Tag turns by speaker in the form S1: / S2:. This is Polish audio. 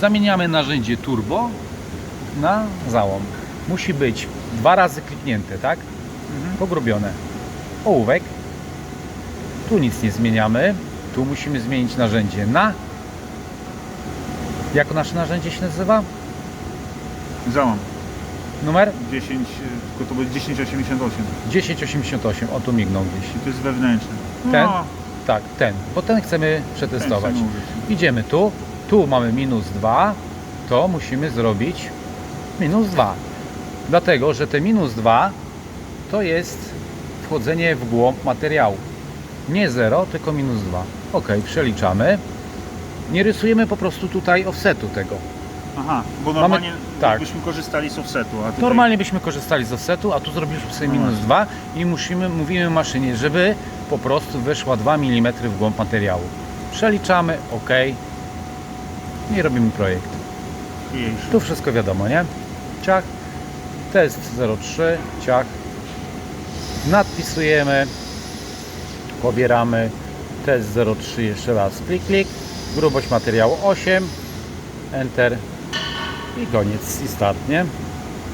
S1: zamieniamy narzędzie turbo na załom. Musi być dwa razy kliknięte, tak? Pogrubione. Ołówek. Tu nic nie zmieniamy. Tu musimy zmienić narzędzie na. Jak nasze narzędzie się nazywa?
S2: Załam.
S1: Numer
S2: 10, y, tylko to będzie 1088.
S1: 1088. O tu mignął gdzieś.
S2: I to jest wewnętrzny.
S1: Ten?
S2: No,
S1: Tak, ten. Bo ten chcemy
S2: ten
S1: przetestować.
S2: chcę mówić.
S1: Idziemy tu. Tu mamy minus 2. To musimy zrobić minus 2. Dlatego, że te minus 2 to jest wchodzenie w głąb materiału. Nie 0, tylko minus 2. Ok, przeliczamy. Nie rysujemy po prostu tutaj offsetu tego.
S2: Aha, bo normalnie
S1: tak.
S2: byśmy korzystali z offsetu. A tutaj...
S1: Normalnie byśmy korzystali z offsetu, a tu zrobiliśmy sobie
S2: No
S1: minus
S2: właśnie.
S1: 2 i musimy, mówimy maszynie, żeby po prostu weszła 2 mm w głąb materiału. Przeliczamy, ok. I robimy projekt. Tu wszystko wiadomo, nie? Ciach. Test 03, ciach. Nadpisujemy. Pobieramy. Test 03 jeszcze raz. Klik, klik. Grubość materiału 8. Enter. I koniec. I start, nie?